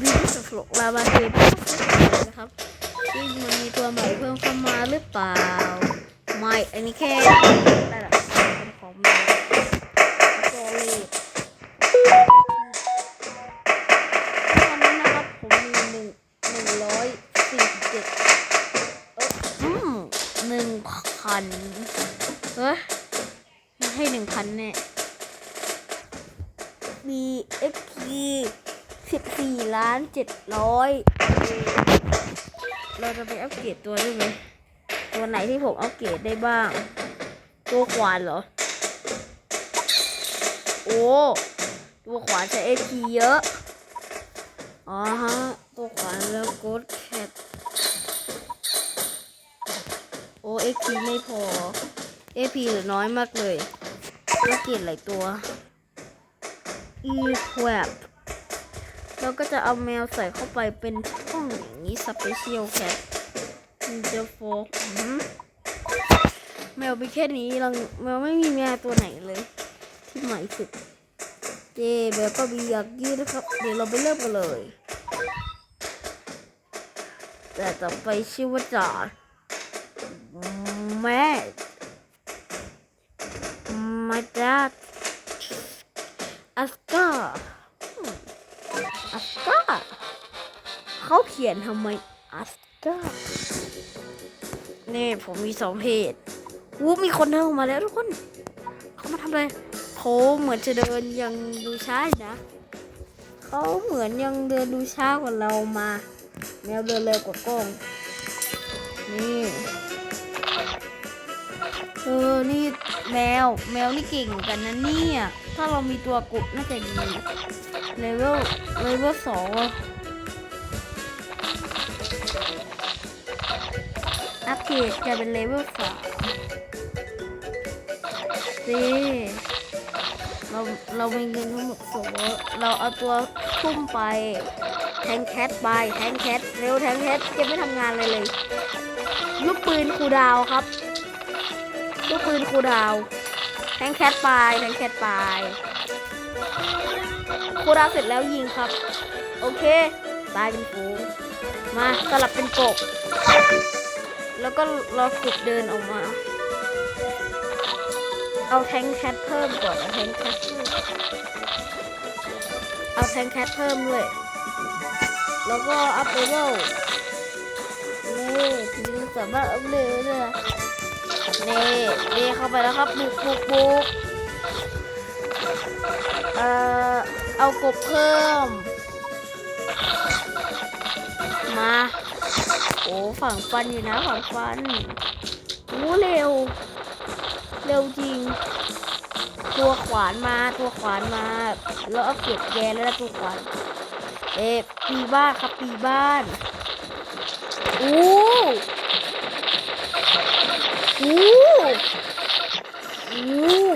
บีบสโลลาบาเกมนะครับที่มันมีตัวใหม่เพิ่มเข้ามาหรือเปล่า ไม่ อันนี้แค่ได้ละเป็นของแมว เจ็ดร้อยเราจะไปอัปเกรดตัวได้ไหมตัวไหนที่ผมอัปเกรดได้บ้าง ตัวขวานเหรอ โอ้ตัวขวานใช้เอพีเยอะอ๋อฮะตัวขวานแล้วกดแคทโอเอพีไม่พอเอพีเหลือน้อยมากเลยอัปเกรดหลายตัวอีแควบ แล้วก็จะเอาแมวใส่เข้าไปเป็นช่องอย่างนี้สเปเชียลแคทมันจะโฟกแมวมีแค่นี้เราแมวไม่มีแมวตัวไหนเลย ที่ใหม่สุดเจแบบก็มีอยากยืดนะครับ เดี๋ยวเราไปเริ่มกันเลย แต่ต่อไปชื่อว่าจ่าแม่มาจากอัสกา เขียนทำไมอัสกานี่ผมมีสองเพจวูมีคนเดินออกมาแล้วทุกคน เขามาทำอะไรเขาเหมือนจะเดินยังดูช้านะเขาเหมือนยังเดินดูช้ากว่าเรามา แมวเดินเร็วกว่ากล้อง นี่เออนี่แมว แมวนี่เก่งกันนะเนี่ย ถ้าเรามีตัวกุดน่าจะดีเลเวลเลเวลสอง อะอัปเกรดกลายเป็นเลเวลสามดีเราเรามีเงินทั้งหมดสองเราเอาตัวทุ่มไป แทงแคทไป แทงแคทเร็วแทงแคทจะไม่ทำงานเลยเลย ลูกปืนคูดาวครับ ลูกปืนคูดาว แทงแคทไป แทงแคทไปคูดาวเสร็จแล้วยิงครับ โอเค ตายเป็นฝูงมาสลับเป็นกบ แล้วก็รอฝึกเดินออกมา เอาแทงแคทเพิ่มก่อนเอาแทงแคทเอาแทงแคทเพิ่มด้วย แล้วก็อัพเลเวลนี่ทีนี้สามารถอัพเลเวลได้นี่นี่เข้าไปแล้วครับบุกบุกบุกเอ่อเอากบเพิ่ม โอ้ฝั่งฟันอยู่นะฝั่งฟันโอ้เร็ว เร็วจริง ตัวขวานมาตัวขวานมา แล้วเอาเก็บแกแล้วนะตัวขวาน เอ๊ะปีบ้านครับปีบ้านอู้อู้อู้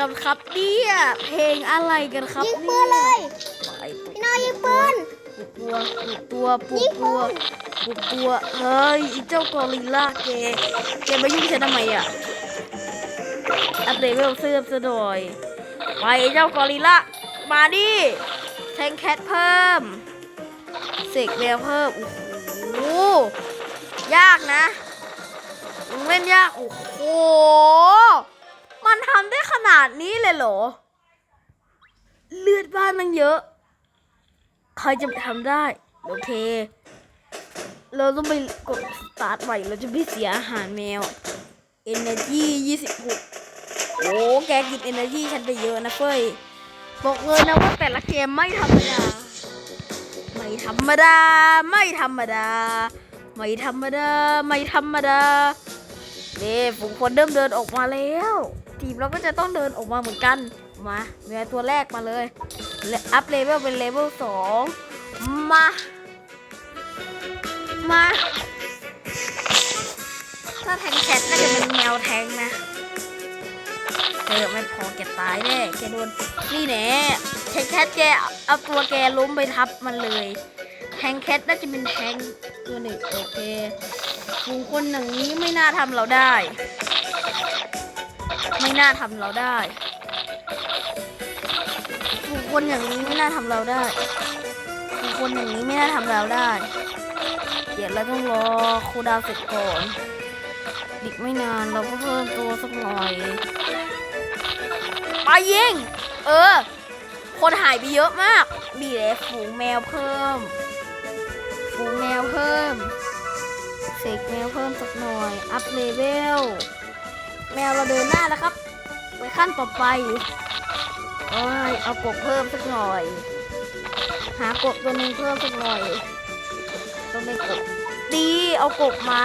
กันครับเนี่ยเพลงอะไรกันครับยิงเนี่ปืนเลยไปตุ๊กพี่น้อยยิงปืนตัวปลุกตัวปลุกตัวปลุกตัวเฮ้ยไอ้เจ้ากอริลลาแกแกมายุ่งฉันทำไมอะอัปเดตเวลเสื้อซะหน่อยไปไอ้เจ้ากอริลลามาดิแทงแคทเพิ่มเสกแมวเพิ่มโอ้โหยากนะมันเล่นยากโอ้โห มันทำได้ขนาดนี้เลยเหรอ เลือดบ้านมันเยอะ ใครจะไปทำได้ โอเค เราต้องไปกดสตาร์ทใหม่เราจะไม่เสียอาหารแมว Energy 26 โอ้ แกกิน Energy ฉันไปเยอะนะเฟ้ย บอกเลยนะว่าแต่ละเกมไม่ธรรมดา ไม่ธรรมดา ไม่ธรรมดา ไม่ธรรมดา ไม่ธรรมดาเน่ฝูงคนเริ่มเดินออกมาแล้ว ทีมเราก็จะต้องเดินออกมาเหมือนกัน มาเมียตัวแรกมาเลย อัพเลเวลเป็นเลเวลสองมา มา ถ้าแทงแคทน่าจะเป็นแมวแทงนะเออไม่พอแกตายแน่แกโดนนี่แน่แทงแคทแกเอาตัวแกล้มไปทับมันเลยแทงแคทน่าจะเป็นแทงตัวหนึ่งโอเคฝูงคนอย่างนี้ไม่น่าทำเราได้ ไม่น่าทำเราได้ฝูงคนอย่างนี้ไม่น่าทำเราได้ฝูงคนอย่างนี้ไม่น่าทำเราได้ เดี๋ยวเราต้องรอครูดาวเสร็จก่อนอีกไม่นานเราก็เพิ่มตัวสักหน่อยไปยิงเออ คนหายไปเยอะมากดีเลยฝูงแมวเพิ่ม ฝูงแมวเพิ่มเสกแมวเพิ่มสักหน่อย อัพเลเวล แมวเราเดินหน้าแล้วครับ ไปขั้นต่อไปโอ้ยเอากบเพิ่มสักหน่อย หากบตัวนึงเพิ่มสักหน่อยต้องได้กบดีเอากบมา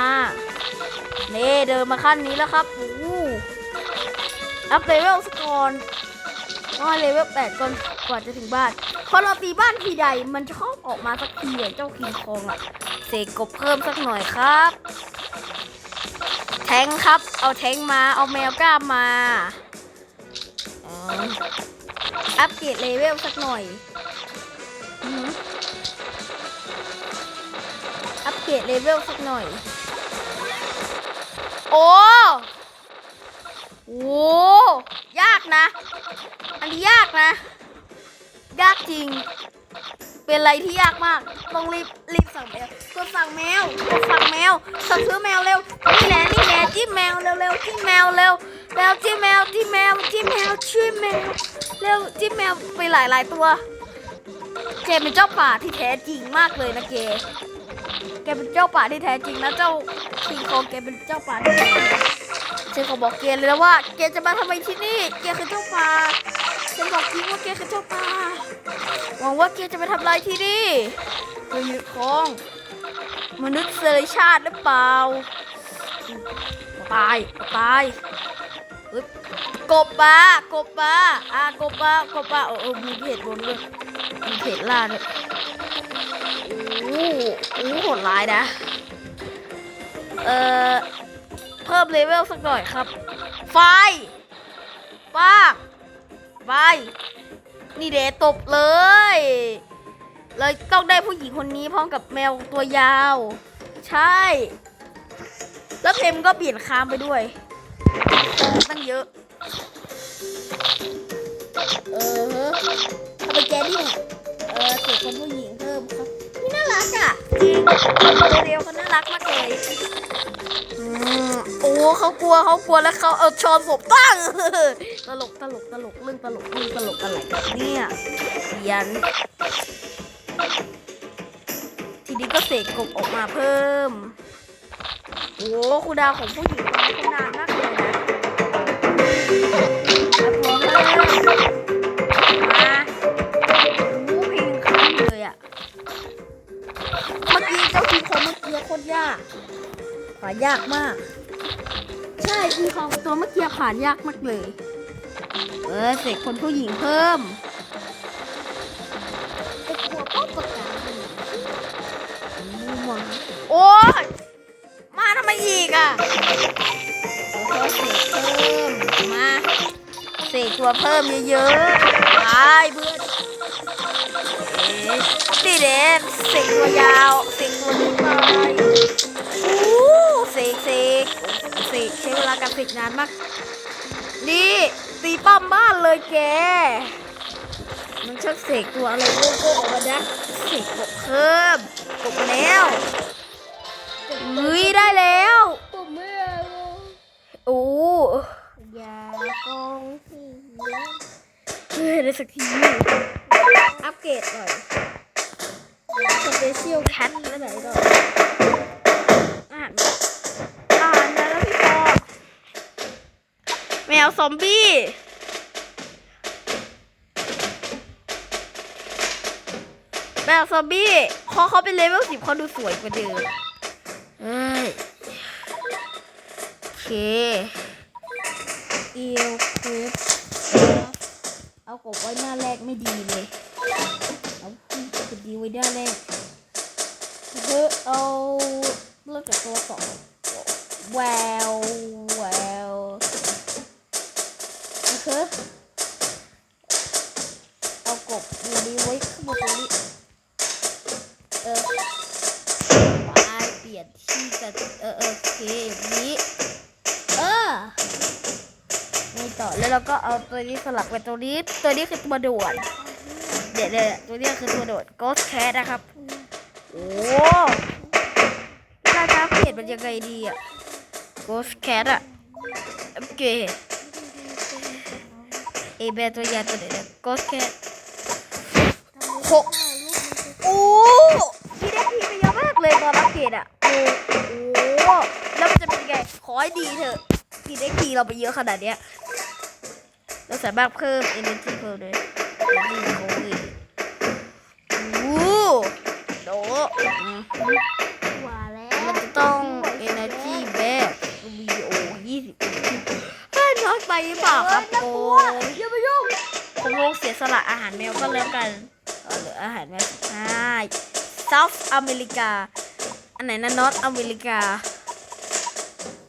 เน่เดินมาขั้นนี้แล้วครับโอ้อัพเลเวลสกก่อนว่าเลเวลแปดก่อนกว่าจะถึงบ้านพอเราตีบ้านทีใดมันจะชอบออกมาสักทีอะเจ้าคิงคองอะเสกกบเพิ่มสักหน่อยครับ แทงครับ เอาแทงมา เอาแมวกล้ามมา อัปเกรดเลเวลสักหน่อย อัปเกรดเลเวลสักหน่อย โอ้โหยากนะ อันนี้ยากนะ ยากจริง เป็นอะไรที่ยากมาก ต้องรีบรีบสั่งแมวกดสั่งแมวกดสั่งแมวสั่งซื้อแมวเร็ว นี่แหละนี่แหละ จิ้มแมวเร็วเร็วจิ้มแมวเร็วเร็วจิ้มแมวจิ้มแมวจิ้มแมวช่วยแมวเร็วจิ้มแมวไปหลายหลายๆตัวเกเป็นเจ้าป่าที่แท้จริงมากเลยนะเกแกเป็นเจ้าป่าที่แท้จริงนะเจ้าคิงคองแกเป็นเจ้าป่าที่แท้จริงฉันขอบอกเกเลยนะว่าเกจะมาทำไมที่นี่เกคือเจ้าป่าฉันบอกจริงว่าเกคือเจ้าป่าหวังว่าเกจะไปทำลายที่นี่เพื่อยึดครองมนุษย์เซยชาติหรือเปล่า ตายตายกบปลากบปลาอ่ากบปลากบปลาโอ้โอ้มีเพจบนด้วยมีเพจล่าด้วยโอ้โหโอ้โหโหดร้ายนะ เอ่อ เพิ่มเลเวลสักหน่อยครับ ไฟปาไฟนี่เดตบเลย เลยต้องได้ผู้หญิงคนนี้พร้อมกับแมวตัวยาว ใช่ แล้วเพมก็เปลี่ยนคามไปด้วย ตั้งเยอะ เออทำไมแกดิ้งเออเสกคนผู้หญิงเพิ่มครับนี่น่ารักอะจริงตัวเดียวเขาน่ารักมากเลยอืมโอ้เขากลัวเขากลัวแล้วเขาเอาชอนศพตั้งตลกตลกตลกเรื่องตลกเรื่องตลกอะไรกันเนี่ยเขียนทีนี้ก็เสกกบออกมาเพิ่ม โอ้ครูดาวของผู้หญิงคนนี้ก็นานมากเลยนะแล้วพร้อมแล้วมาโอ้เพลงค้างเลยอะเมื่อกี้เจ้าทีของเมื่อกี้โคตรยากผ่านยากมาก ใช่ทีของตัวเมื่อกี้ผ่านยากมากเลย เออเสกคนผู้หญิงเพิ่ม ตัวเพิ่มเยอะๆไปเบื่อเอ๊ะดีเด็ดเสกตัวยาวเสกตัวนี้ไปอู้เสกเสกเสกใช้เวลาการเสกนานมาก นี่ตีป้อมบ้านเลยแก มันชักเสกตัวอะไรโก้โก้ออกมานะเสกกบเพิ่มกบแล้วเฮ้ยได้แล้ว สักที อัปเกรดหน่อยสเปเชียลแคทแล้วไหน่ออ่านอ่านแล้วพี่ปอแมวซอมบี้แมวซอมบี้พอเขาเป็นเลเวลสิบเขาดูสวยกว่าเดิมเอ้ยโอเคเอวคลิป เอากบไว้หน้าแรกไม่ดีเลย เอากบดีไว้หน้าแรกเฮ้เอาเลือกจากตัวสองแววแววโอเคเอากบตัวนี้ไว้ข้างบนตรงนี้เออไปลี่ยนที่จะเออเออโอเคนี้ เออ นี่ต่อ แล้วเราก็เอาตัวนี้สลักไปตัวนี้ ตัวนี้คือตัวโดดเดี๋ยวเดี๋ยวตัวนี้คือตัวโดด Ghost Cat นะครับ โอ้ราคาเพจมันยังไงดีอะ Ghost Cat อะ โอเคเอแบตัวใหญ่ตัวเด็ด Ghost Cat หกโอ้พี่ได้พีไปเยอะมากเลยตอนรับเกรดอะโอ้โหแล้วมันจะเป็นไง ขอให้ดีเถอะพี่ได้พีเราไปเยอะขนาดเนี้ย เราสามารถเพิ่ม energy เพิ่มเลย energy โอ้ยโอ้โดว่าแล้ว มันจะต้อง energy back video 20 energy เฮ้ยน้อยไปหรือเปล่าครับโอ้ยอย่าไปยุ่งผมลงเสียสละอาหารแมวก็แล้วกันเหลืออาหารแมวใช่เซาท์อเมริกา อันไหนนะนอตอเมริกา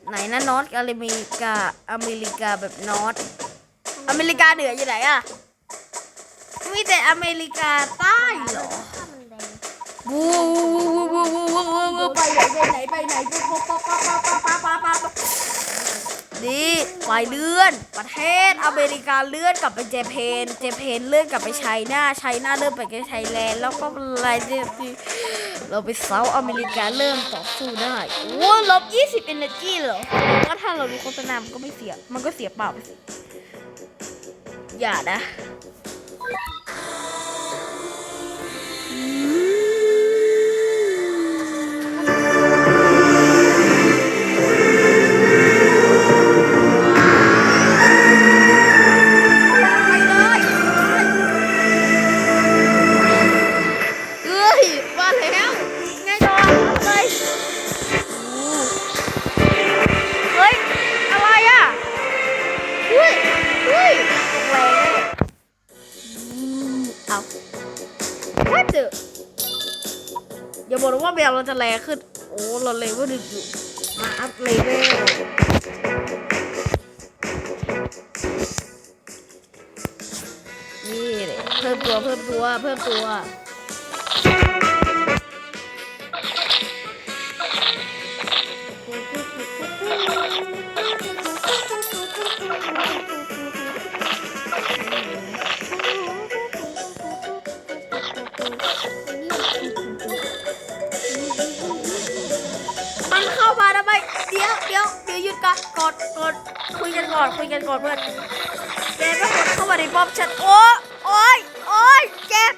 ไหนนะนอตอเมริกา อเมริกาแบบนอต อเมริกาเหนืออยู่ไหนอะมีแต่อเมริกาใต้เหรอถ้ามันแดงวูวูวูวูวูวูวูวูไปไหนไปไหนไปไหนปุ๊บปุ๊บปุ๊บปุ๊บปุ๊บปุ๊บปุ๊บปุ๊บนี่ไปเลื่อน ประเทศอเมริกาเลื่อนกลับไปเจแปนเจแปนเลื่อนกลับไปไชน่าไชน่าเลื่อนไปไทยแลนด์แล้วก็อะไรเนี่ยเราไปเซาท์อเมริกาเริ่มต่อสู้ได้โอ้ลบ20 energy เหรอก็ถ้าเราดูโฆษณามันก็ไม่เสีย มันก็เสียเปล่าไปสิ อย่านะ เราเลเวลหนึ่งอยู่มาอัพเลเวลนี่เพิ่มตัวเพิ่มตัวเพิ่มตัว ดี๋ยวเดี๋ยวหยุดก่อดกดคุยกันก่อนคุยกันก่อนเพื่อนแกไม่กดเข้ามาในป้อมฉันโอ้โอ้ยโอ้ยเจ็บ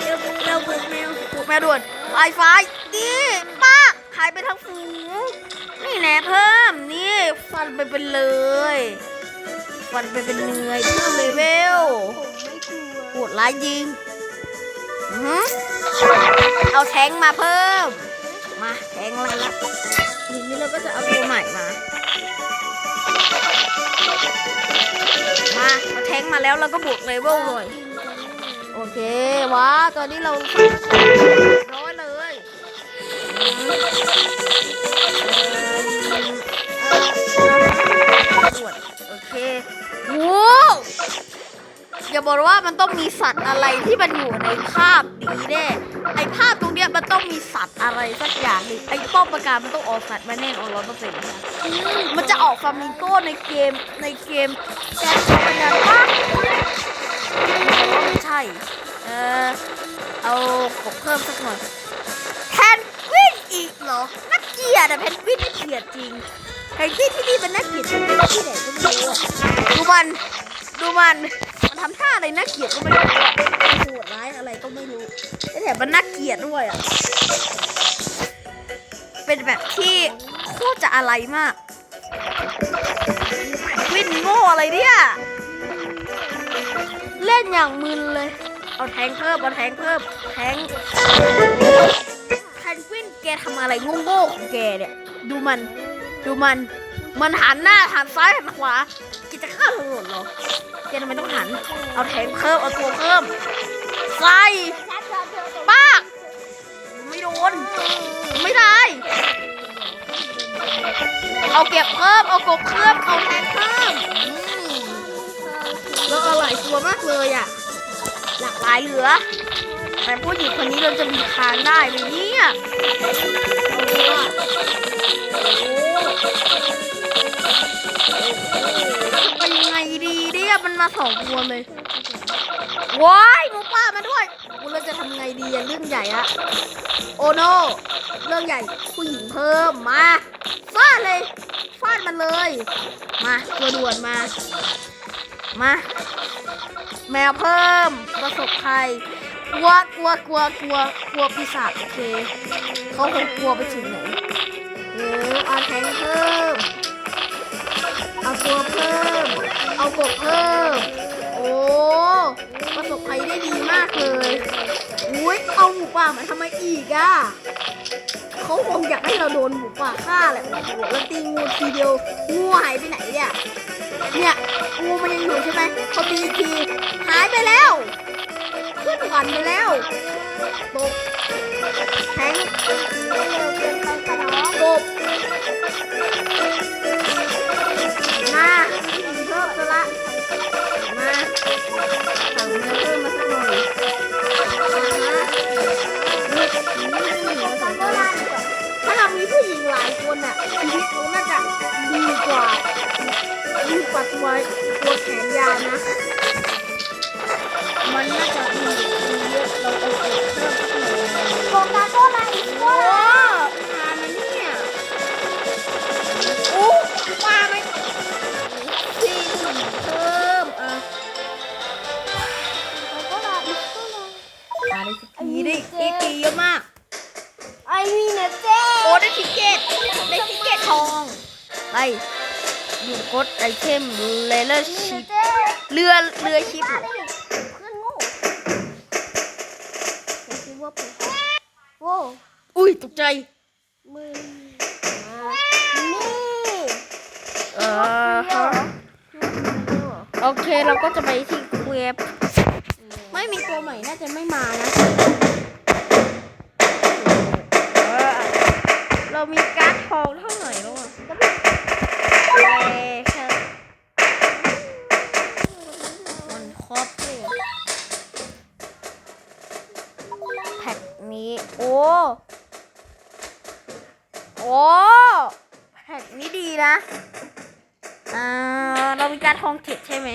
เร็วบุกเร็วบุกแมวบุกแมวด่วนไวไฟดีป้าหายไปทั้งฝูงนี่แน่เพิ่มนี่ฟันไปเป็นเลยฟันไปเป็นเนื้อยเพิ่มเลเวลผมไม่กลัวดร้ายจริงอือหือเอาแทงมาเพิ่ม มาแทงค์อะไรละ ทีนี้เราก็จะเอาตัวใหม่มา มาเอาแทงมาแล้วเราก็บวกเลเวลเลย โอเค ว้า ตอนนี้เราร้อยเลยตรวจโอเคว้าว อย่าบอกว่ามันต้องมีสัตว์อะไรที่มันอยู่ในภาพนี้แน่ไอภาพตรงเนี้ยมันต้องมีสัตว์อะไรสักอย่างหนึ่งไอป้อมปราการมันต้องออกสัตว์มาแน่นอนร้อยเปอร์เซ็นต์มันจะออกฟามิงโก้ในเกมในเกมแกนปัญญาปะไม่ใช่ เออเอากบเพิ่มสักหน่อยแพนกวินอีกเหรอน่าเกลียดอะแพนกวินน่าเกลียดจริงแพนกวินที่นี่มันน่าเกลียดจริงที่ไหนก็ไม่รู้ดูมัน ดูมัน ทำท่าอะไรน่าเกลียดก็ไม่รู้โหดร้ายอะไรก็ไม่รู้ไอ้แถมมันน่าเกลียดด้วยอะเป็นแบบที่โคตรจะอะไรมากแพนกวินโง่อะไรเนี่ย เล่นอย่างมึนเลย เอาแทงเพิ่มเอาแทงเพิ่มแทงแพนกวินแกทำอะไรโง่ๆของแกเนี่ย ดูมัน ดูมัน มันหันหน้าหันซ้ายหันขวาแกจะฆ่าถนนเหรอแกทำไมต้องหัน เอาแทงเพิ่มเอาตัวเพิ่มใส่ป้ากไม่โดน ไม่ได้ เอาเก็บเพิ่ม เอากบเพิ่ม เอาแทงเพิ่มแล้วเอาหลายตัวมากเลยอะ หลากหลายเหลือ แต่ผู้หญิงคนนี้เราจะมีทางได้ไหมเนี่ยเอา เป็นไงดีเนี่ยมันมาสองตัวเลยว้ายหมูป่ามาด้วยกูเราจะทำไงดีอะเรื่องใหญ่อะโอโนเรื่องใหญ่ผู้หญิงเพิ่มมาฟาดเลยฟาดมันเลย มาตัวด่วนมา มาแมวเพิ่มประสบภัยกลัวกลัวกลัวกลัวกลัวปีศาจโอเคเขาคงกลัวไปถึงไหนเอออาแทงเพิ่ม ตัวเพิ่ม เอากเพิ่ม โอ้ประสบภัยได้ดีมากเลยอุ้ยเอาหมูป่ามาทำไมอีกอะเขาคงอยากให้เราโดนหมูป่าฆ่าแหละโอ้โหแล้วตีงูทีเดียวงูหายไปไหนเนี่ยเนี่ยงูมันยังอยู่ใช่ไหมพอตีอีกทีหายไปแล้ว ขึ้นหวันไปแล้วตบแทงเร็วเกินไปกระน้องตบ มาเพิ่มซะละมาสั่งเนื้อเพิ่มมาสักหน่อยถ้าเรามีผู้หญิงหลายคนอะชีวิตเราน่าจะดีกว่าดีกว่าตัวตัวแขนยาวนะ มันน่าจะดีเยอะเราเอาไปเพิ่มสักหน่อยโกกาโกไลโกโอ้ไลา ไปดูกดไอเทมเลเลอร์นี่ชินะปเจ๊เรือเรือชิปเพื่อนโง่ผมคิดว่าผมโว้อุ้ยตกใจมือมานี่เออฮะโอเคเราก็จะไปที่เว็บไม่มีตัวใหม่น่าจะไม่มานะเออเรามีการ์ดทองเท่าไหร่แล้วอะเลยครับ มันครบเลยแพ็คนี้ โอ้ โอ้แพ็คนี้ดีนะ อ่า เรามีการทองเจ็ดใช่ไหม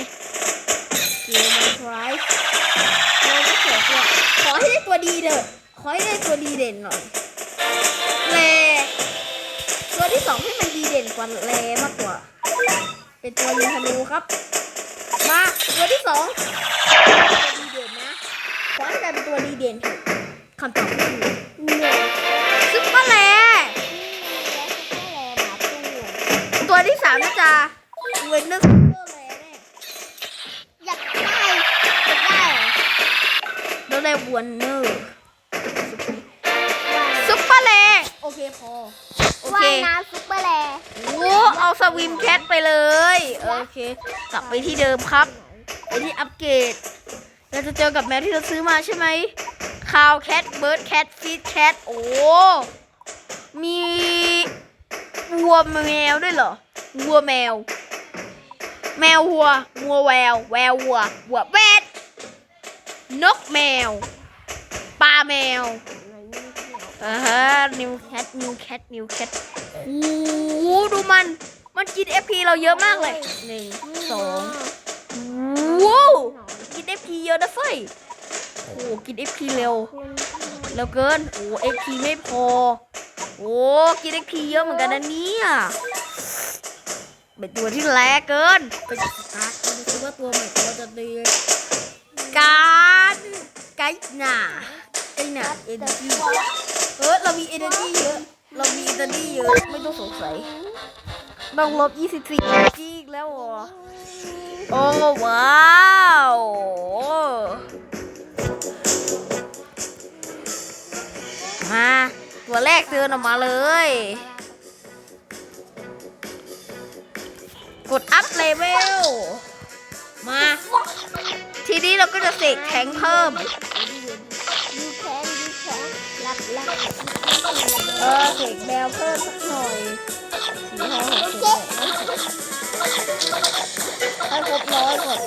เกมมันไรส์เราก็เสียตัวขอให้ได้ตัวดีเถอขอให้ได้ตัวดีเด่นหน่อยแลตัว ที่สองให้มันดีเด่นกว่าแลมากกว่า เป็นตัวยิงธนูครับ มาตัวที่สองตัวดีเด่นนะขอให้กลายเป็นตัวดีเด่นเถอะคำตอบคือเนี่ยซุปเปอร์แลตัวที่สามน่าจะเวนเนอร์ซุปเปอร์แลแน่อยากได้อยากได้เหรอแล้วได้วันเนอร์ซุปเปอร์แลโอเคพอ โอเคว่ายน้ำซุปเปอร์แลโอ้เอาสวิมแคทไปเลย โอเค กลับไปที่เดิมครับ ไปที่อัปเกรด เราจะเจอกับแมวที่เราซื้อมาใช่ไหมคาวแคทเบิร์ดแคทฟีดแคทโอ้ มีวัวแมวด้วยเหรอ วัวแมว แมววัววัวแวว แวววัววัวแวดนกแมว ปลาแมว อ่าฮะนิวแคทนิวแคทนิวแคทโอ้โหดูมัน มันกิน FP เราเยอะมากเลยหนึ่งสองว้าวกิน FP เยอะนะเฟ้ยโอ้โหกิน FP เร็วเร็วเกินโอ้โห FP ไม่พอโอ้กิน FP เยอะเหมือนกันนะเนี่ยเป็นตัวที่แรงเกินไปสตาร์ทดูซิว่าตัวใหม่ตัวจะดีการไกด์หนาไกด์หนาเอ็นจี เออเรามี energy เยอะ เรามี energy เยอะ ไม่ต้องสงสัยต้องลบ24 energy อีกแล้วเหรอโอ้ว้าวมาตัวแรกเดินออกมาเลย กดอัพเลเวลมา ทีนี้เราก็จะเสกแทงค์เพิ่ม เออเสกแมวเพิ่มสักหน่อยสี่ห้าหกเจ็ดแปดให้ครบร้อยก่อน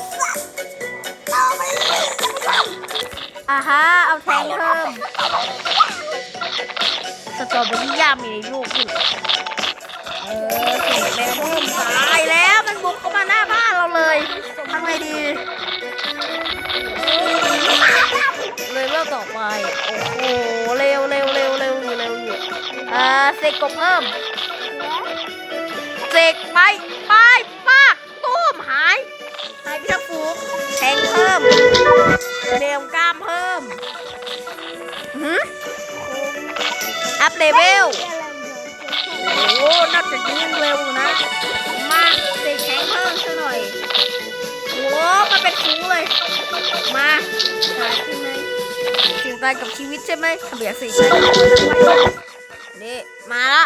อ่าฮะ เอาแทงเพิ่ม สตรอเบอรี่ย่ามีในลูกอยู่เออเก่งแล้วเพิ่มตายแล้วมันบุกเข้ามาหน้าบ้านเราเลยทำไงดี เลเริ่มต่อไป โอ้โห เร็วเร็วเร็วเร็วอยู่เร็วอยู่อ่าเสกกบเพิ่มเสกไปไปปากตุ้มหาย หายไปทั้งฟูกแทงเพิ่มเร็วกล้ามเพิ่มหืมอัพเลเวล โอ้น่าจะยิงเร็วนะ มาเสกแข็งเพิ่มซะหน่อยโอ้มันเป็นฟูงเลย มาตายใช่ไหม เสี่ยงตายกับชีวิตใช่ไหมทำเบียสินี่มาละ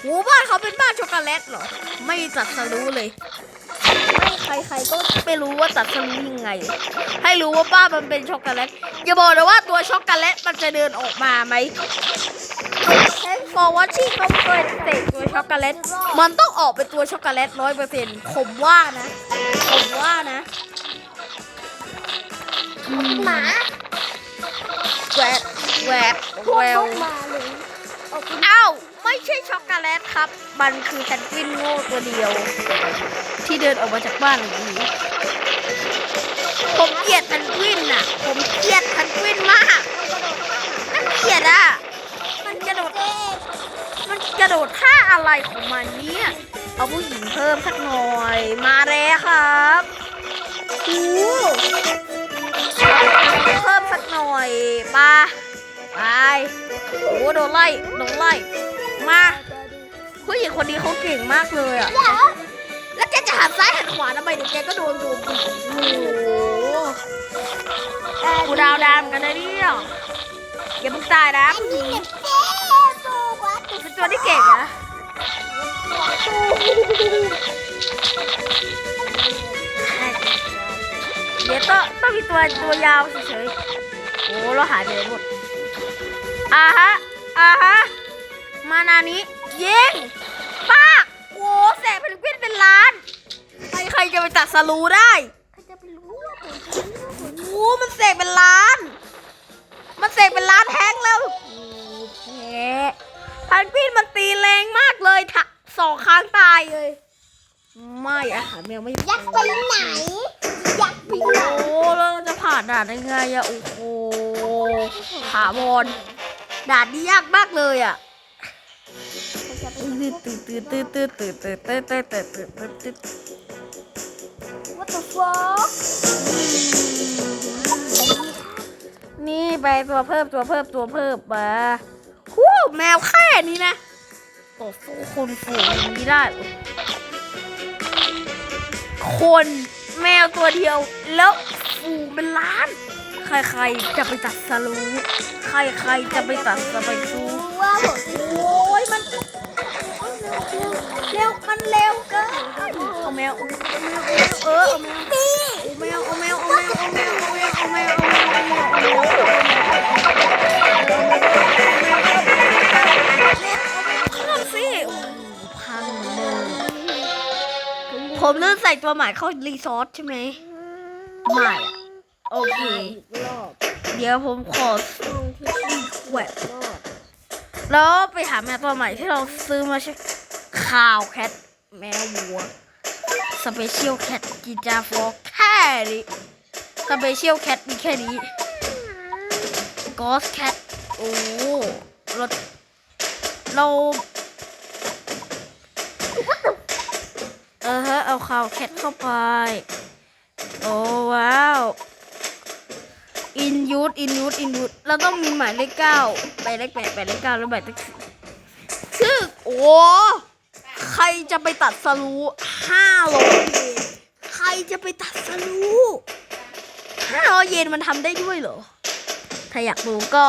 โหบ้านเขาเป็นบ้านช็อกโกแลตเหรอ ไม่จัดสรู้เลย ไม่ใครใครๆก็ไม่รู้ว่าตัดสรู้ยังไง ให้รู้ว่าบ้านมันเป็นช็อกโกแลต อย่าบอกนะว่าตัวช็อกโกแลตมันจะเดินออกมาไหม Thanks for watching เขาเคยเตะตัวช็อกโกแลต มันต้องออกเป็นตัวช็อกโกแลตร้อยเปอร์เซ็นต์ผมว่านะ ผมว่านะ หมา วกแหวกพวแวกวมาเลยเอาคุณอ้าวไม่ใช่ช็อกโกแลตครับ มันคือแพนกวินโง่ตัวเดียว ที่เดินออกมาจากบ้านหลังนี้ ผมเกลียดแพนกวินน่ะ ผมเกลียดแพนกวินมากน่าเกลียดอะ มันกระโดด มันกระโดดท่าอะไรของมันเนี่ย เอาผู้หญิงเพิ่มสักหน่อย มาแล้วครับโอ้เพิ่มสักห น่อยปาไปโอ้โดนไล่โดนไล่มาผู้หญิงคนนี้เขาเก่งมากเลยอะเดี๋ยวแล้วแกจะหันซ้ายหันขวาทำไมเดี๋ยวแกก็โดนโดนอีกโอ้โหกูดาวดามกันนะเนี่ยอย่าเพิ่งตายนะอันนี้เนี่ยเจ๊ตัววัดเป็นตัวที่เก่งนะเดี๋ยวต้องต้องมีตัวตัวยาวเฉยๆโอ้เราหายไปหมดอ่าฮะอ่าฮะมานานี้ยิงปาโอ้แสบเพนกวินเป็นล้าน ใครใครจะไปตัดสรูได้ใครจะไปรู้ว่าผมจะรู้ว่าผมโอ้มันเสกเป็นล้าน มันเสกเป็นล้านแท้งแล้วโอ้แพ้พันกวินมันตีแรงมากเลยถะสองครั้งตายเลย ไม่อาหารแมวไม่ยักษ์ไปไหน ยักษ์ไปไหน โอ้แล้วเราจะผ่านด่านได้ไงอะโอ้โหถาวรด่านนี้ยากมากเลยอะใครจะไปตื่นตื่นตื่นตื่นตื่นตื่นตื่นตื่นตื่นตื่นตื่นตื่น What the fuck นี่ไปตัวเพิ่มตัวเพิ่มตัวเพิ่มมาหู้แมวแค่นี้นะต่อสู้คนฝูงอย่างนี้ได้เหรอ คนแมวตัวเดียว แล้วฝูงเป็นล้าน ใครๆจะไปตัดสรู้ใครๆจะไปตัดสไปซูรู้ว่าผมโอ้ยมันเร็วมันเร็วเกินเอาแมวเอาแมวเอแมวเออเอาแมวเอาแมวเอาแมวเอาแมวเอาแมวเอาแมวเอาแมวเอาแมว ผมเลื่อนใส่ตัวใหม่เข้ารีซอสใช่ไหมไม่อะโอเค รอบเดี๋ยวผมขอช่องที่สี่แหวกรอบแล้วไปหาแมวตัวใหม่ที่เราซื้อมาใช่ข่าวแคทแมววัวสเปเชียลแคทกีจาฟอกแค่นี้สเปเชียลแคทมีแค่นี้กอสแคทโอ้เราเรา ออฮะเอาข่าวแคทเข้าไป โอ้ว้าว อินยูดอินยูดอินยูดเราต้องมีหมายเลขเก้าหมายเลขแปดหมายเลขเก้าแล้วหมายเลขสี่ชื่อโอ้ใครจะไปตัดสรูห้าร้อยเยนใครจะไปตัดสรูห้าร้อยเยนมันทำได้ด้วยเหรอ ถ้าอยากรู้ก็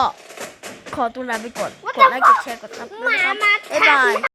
ขอตัวลาไปก่อนกดไลค์กดแชร์กดซับด้วยนะครับบ๊ายบาย